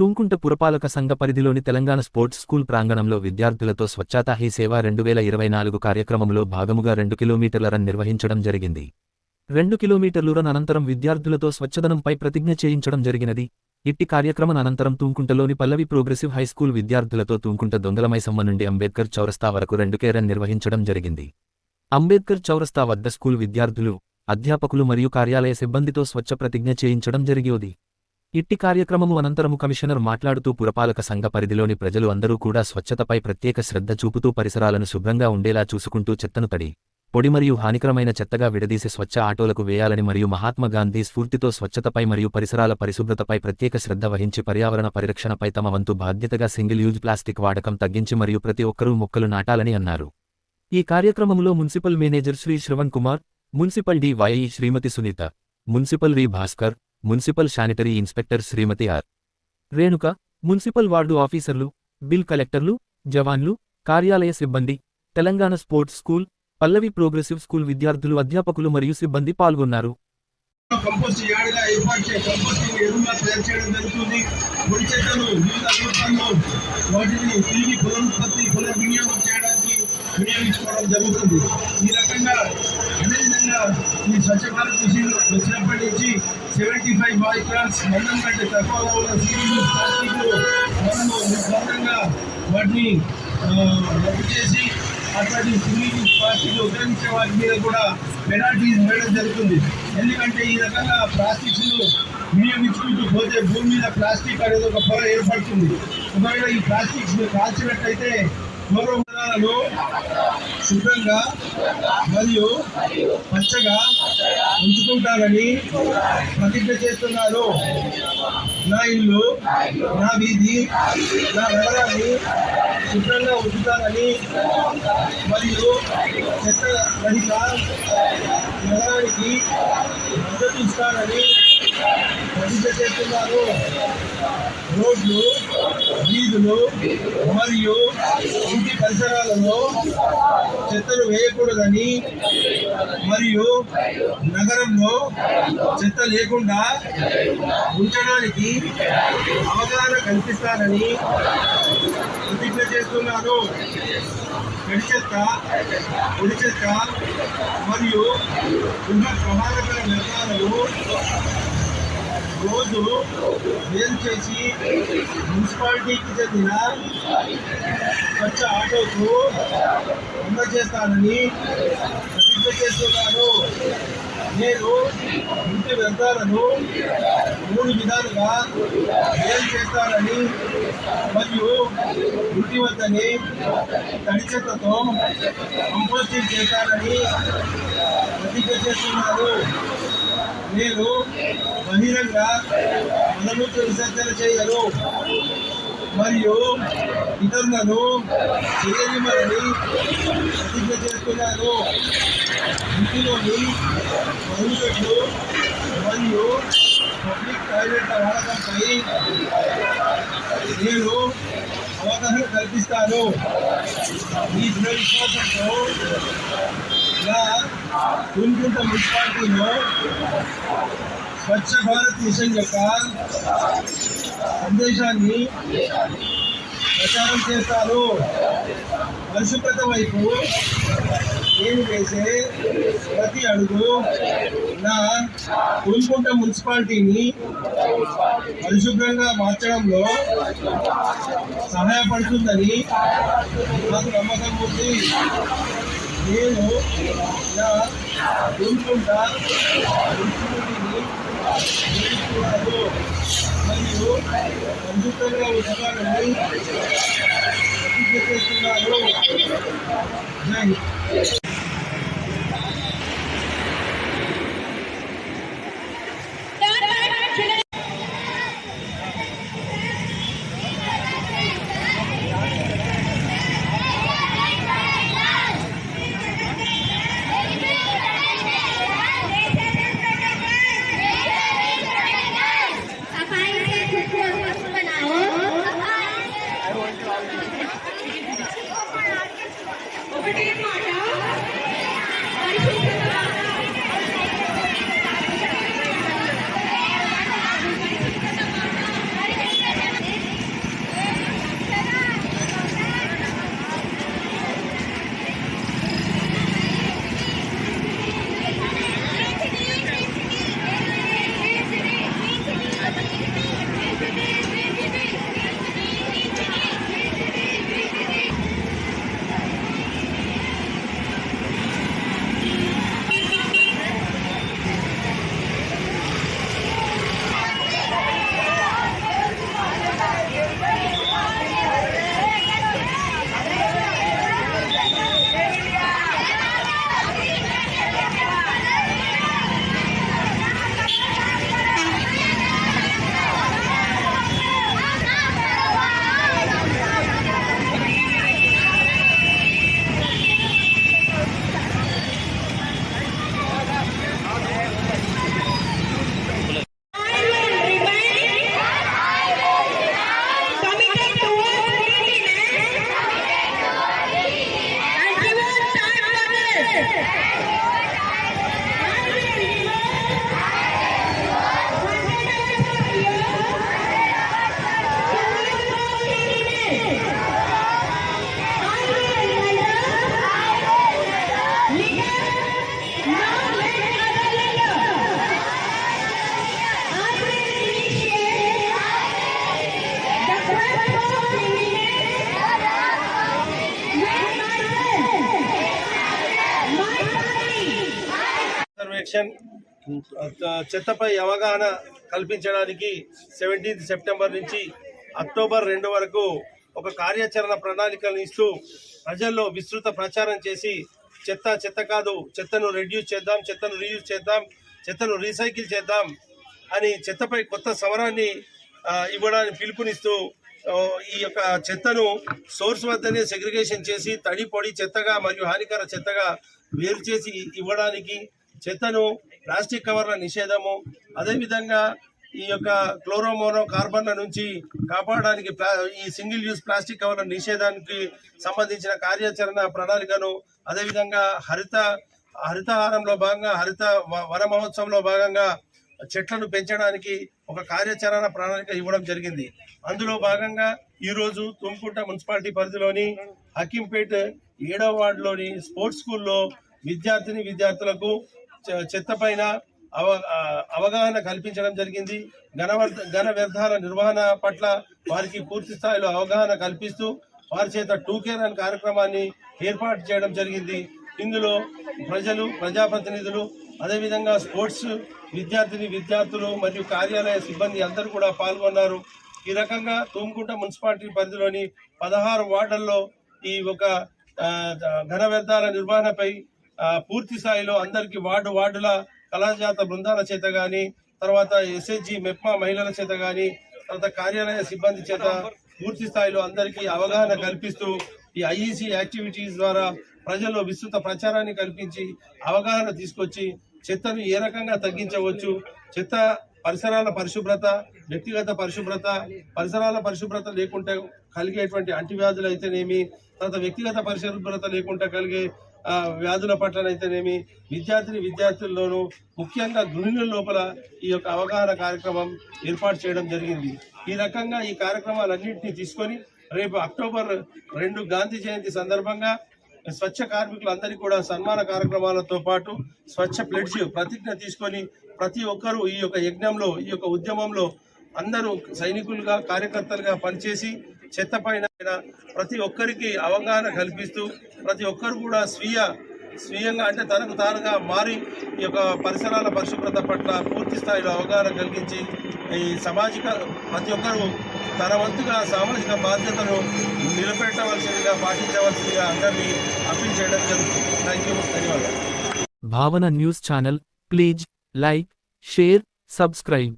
తుంకుంట పురపాలక సంఘ పరిధిలోని తెలంగాణ స్పోర్ట్స్ స్కూల్ ప్రాంగణంలో విద్యార్థులతో స్వచ్ఛతా హీ సేవ రెండు వేల ఇరవై నాలుగు కార్యక్రమంలో భాగముగా రెండు కిలోమీటర్ల రన్ నిర్వహించడం జరిగింది. రెండు కిలోమీటర్లు రన్ అనంతరం విద్యార్థులతో స్వచ్ఛదనంపై ప్రతిజ్ఞ చేయించడం జరిగినది. ఇట్టి కార్యక్రమం అనంతరం తూంకుంటలోని పల్లవి ప్రోగ్రెసివ్ హైస్కూల్ విద్యార్థులతో తూంకుంట దొంగలమైసమ్మ నుండి అంబేద్కర్ చౌరస్తా వరకు రెండుకే రన్ నిర్వహించడం జరిగింది. అంబేద్కర్ చౌరస్తా వద్ద స్కూల్ విద్యార్థులు అధ్యాపకులు మరియు కార్యాలయ సిబ్బందితో స్వచ్ఛ ప్రతిజ్ఞ చేయించడం జరిగేది. ఇట్టి కార్యక్రమము అనంతరము కమిషనర్ మాట్లాడుతూ పురపాలక సంఘ పరిధిలోని ప్రజలు అందరూ కూడా స్వచ్ఛతపై ప్రత్యేక శ్రద్ధ చూపుతూ పరిసరాలను శుభ్రంగా ఉండేలా చూసుకుంటూ చెత్తను తడి పొడి మరియు హానికరమైన చెత్తగా విడదీసి స్వచ్ఛ ఆటోలకు వేయాలని మరియు మహాత్మా గాంధీ స్ఫూర్తితో స్వచ్ఛతపై మరియు పరిసరాల పరిశుభ్రతపై ప్రత్యేక శ్రద్ధ వహించి పర్యావరణ పరిరక్షణపై తమ వంతు బాధ్యతగా సింగిల్ యూజ్ ప్లాస్టిక్ వాడకం తగ్గించి మరియు ప్రతి ఒక్కరూ మొక్కలు నాటాలని అన్నారు. ఈ కార్యక్రమంలో municipal manager Shri Shravan Kumar municipal D Y E Shrimati Sunitha municipal రి Bhaskar municipal sanitary inspector Shrimati R. Renuka municipal ward ఆఫీసర్లు బిల్ కలెక్టర్లు జవాన్లు కార్యాలయ సిబ్బంది Telangana sports school Pallavi progressive school విద్యార్థులు అధ్యాపకులు మరియు సిబ్బంది పాల్గొన్నారు. కంపోస్ట్ యార్డ్గా ఏర్పాటు కంపోస్టింగ్ ఎరువుగా తయారు చేయడం జరుగుతుంది వివిధ రూపాల్లో వాటిని తిరిగి పునరుత్పత్తి పునర్వినియోగం వినియోగించుకోవడం జరుగుతుంది. ఈ రకంగా అదేవిధంగా ఈ స్వచ్ఛ భారత్ మిషన్ వచ్చినప్పటి నుంచి సెవెంటీ ఫైవ్ మైక్రాన్స్ మందం కంటే తక్కువగా ఉన్న సింగిల్ ప్లాస్టిక్ మనము నిర్బంధంగా వాటిని రద్దు చేసి అట్లాంటి సింగిల్ ప్లాస్టిక్ ఉపయోగించే వాటి మీద కూడా పెనాల్టీస్ వేయడం జరుగుతుంది. ఎందుకంటే ఈ రకంగా ప్లాస్టిక్స్ వినియోగించుకుంటూ పోతే భూమి మీద ప్లాస్టిక్ అనేది ఒక పొర ఏర్పడుతుంది. ఒకవేళ ఈ ప్లాస్టిక్స్ కాల్చినట్లయితే పూర్వములను శుభ్రంగా మరియు పచ్చగా ఉంచుకుంటారని ప్రతిజ్ఞ చేస్తున్నారు. నా ఇల్లు నా వీధి నా నగరాన్ని శుభ్రంగా ఉంచుతానని మరియు చెత్త రహిత నగరానికి మద్దతు ఇస్తానని ప్రతిజ్ఞ చేస్తున్నారు. రోడ్లు వీధులు మరియు ఇంటి పరిసరాలలో చెత్తను వేయకూడదని మరియు నగరంలో చెత్త లేకుండా ఉంచడానికి అవగాహన కల్పిస్తారని ప్రతిజ్ఞ చేస్తున్నారు. తడి చెత్త పొడి చెత్త మరియు ఉన్న ప్రమాదకర వ్యర్థాలను రోజు మేలు చేసి మున్సిపాలిటీకి చెందిన స్వచ్ఛ ఆటోకు అందజేస్తానని ప్రతిజ్ఞ చేస్తున్నారు. నేను ఇంటి వ్యర్థాలను మూడు విధాలుగా మేలు చేస్తానని మరియు ఇంటి వద్దని తడి చెత్తతో కంపోస్టింగ్ చేస్తానని ప్రతిజ్ఞ చేస్తున్నారు నేను బహిరంగ మలమూత్ర విసర్జన చేయను మరియు ఇతరులను చేయనిమని ప్రతిజ్ఞ చేస్తున్నాను ఇంటిలోని మరుగుదొడ్లు మరియు పబ్లిక్ టాయిలెట్ల వాడకంపై నేను అవగాహన కల్పిస్తాను ఈ దృఢ విశ్వాసంతో ఇలా కుంకుంట మున్సిపాలిటీలో స్వచ్ఛ భారత్ మిషన్ యొక్క సందేశాన్ని ప్రచారం చేస్తారు. పరిశుభ్రత వైపు నేను వేసే ప్రతి అడుగు నా కుంకుంట మున్సిపాలిటీని పరిశుభ్రంగా మార్చడంలో సహాయపడుతుందని నాకు నమ్మకం ఉంది. నేను నా కుంకుంట మున్సిపాలిటీని మరియు అద్భుతంగా ఉండాలని చేస్తున్నాను. జై సర్వేక్షణ్ చెత్తపై అవగాహన కల్పించడానికి సెవెంటీన్త్ సెప్టెంబర్ నుంచి అక్టోబర్ రెండు వరకు ఒక కార్యాచరణ ప్రణాళికను ఇస్తూ ప్రజల్లో విస్తృత ప్రచారం చేసి చెత్త చెత్త కాదు చెత్తను రెడ్యూస్ చేద్దాం చెత్తను రీయూజ్ చేద్దాం చెత్తను రీసైకిల్ చేద్దాం అని చెత్తపై కొత్త సమరాన్ని ఇవ్వడానికి పిలుపునిస్తూ ఈ యొక్క చెత్తను సోర్స్ వద్దనే సెగ్రిగేషన్ చేసి తడి పొడి చెత్తగా మరియు హానికర చెత్తగా వేరు చేసి ఇవ్వడానికి చెత్తను ప్లాస్టిక్ కవర్ల నిషేధము అదేవిధంగా ఈ యొక్క క్లోరోమోనో కార్బన్ల నుంచి కాపాడడానికి ప్లా ఈ సింగిల్ యూజ్ ప్లాస్టిక్ కవర్ల నిషేధానికి సంబంధించిన కార్యాచరణ ప్రణాళికను అదేవిధంగా హరిత హరితహారంలో భాగంగా హరిత వ- వన మహోత్సవంలో భాగంగా చెట్లను పెంచడానికి ఒక కార్యాచరణ ప్రణాళిక ఇవ్వడం జరిగింది. అందులో భాగంగా ఈరోజు తుమ్కుంట మున్సిపాలిటీ పరిధిలోని హకీంపేట్ ఏడవ వార్డులోని స్పోర్ట్స్ స్కూల్లో విద్యార్థిని విద్యార్థులకు చెత్త పైన అవ అవగాహన కల్పించడం జరిగింది. ఘన ఘన వ్యర్థాల నిర్వహణ పట్ల వారికి పూర్తి స్థాయిలో అవగాహన కల్పిస్తూ వారి చేత టూ కేర్ అనే కార్యక్రమాన్ని ఏర్పాటు చేయడం జరిగింది. ఇందులో ప్రజలు ప్రజాప్రతినిధులు అదేవిధంగా స్పోర్ట్స్ విద్యార్థిని విద్యార్థులు మరియు కార్యాలయ సిబ్బంది అందరూ కూడా పాల్గొన్నారు. ఈ రకంగా తుమ్కుంట మున్సిపాలిటీ పరిధిలోని పదహారు వార్డుల్లో ఈ ఒక ఘన వ్యర్థాల నిర్వహణపై పూర్తి స్థాయిలో అందరికి వార్డు వార్డుల కళాజాత బృందాల చేత గాని తర్వాత ఎస్ఎస్జి మెప్మా మహిళల చేత గాని తర్వాత కార్యాలయ సిబ్బంది చేత పూర్తి స్థాయిలో అందరికీ అవగాహన కల్పిస్తూ ఈ ఐఈసి యాక్టివిటీస్ ద్వారా ప్రజల్లో విస్తృత ప్రచారాన్ని కల్పించి అవగాహన తీసుకొచ్చి చెత్తను ఏ రకంగా తగ్గించవచ్చు చెత్త పరిసరాల పరిశుభ్రత వ్యక్తిగత పరిశుభ్రత పరిసరాల పరిశుభ్రత లేకుంటే కలిగేటువంటి అంటువ్యాధులు అయితేనేమి తర్వాత వ్యక్తిగత పరిశుభ్రత లేకుండా కలిగే వ్యాధుల పట్లనైతేనేమి విద్యార్థిని విద్యార్థుల్లోనూ ముఖ్యంగా గృహిణుల లోపల ఈ యొక్క అవగాహన కార్యక్రమం ఏర్పాటు చేయడం జరిగింది. ఈ రకంగా ఈ కార్యక్రమాలన్నింటినీ తీసుకొని రేపు అక్టోబర్ రెండు గాంధీ జయంతి సందర్భంగా స్వచ్ఛ కార్మికులందరికీ కూడా సన్మాన కార్యక్రమాలతో పాటు స్వచ్ఛ ప్లెడ్జ్ ప్రతిజ్ఞ తీసుకొని ప్రతి ఒక్కరూ ఈ యొక్క యజ్ఞంలో ఈ యొక్క ఉద్యమంలో అందరూ సైనికులుగా కార్యకర్తలుగా పనిచేసి చెత్త పైన ప్రతి ఒక్కరికి అవగాహన కల్పిస్తూ ప్రతి ఒక్కరు కూడా స్వీయ స్వీయంగా అంటే తనకు తానుగా మారి ఈ యొక్క పరిసరాల పరిశుభ్రత పట్ల పూర్తి స్థాయిలో అవగాహన కలిగించి ఈ సామాజిక ప్రతి ఒక్కరూ తన వంతుగా సామాజిక బాధ్యతను నిలబెట్టవలసిందిగా పాటించవలసిందిగా అందరినీ అప్పీల్ చేయడం జరుగుతుంది. థ్యాంక్ యూ ధన్యవాదాలు. Bhavana news channel. Please like share subscribe.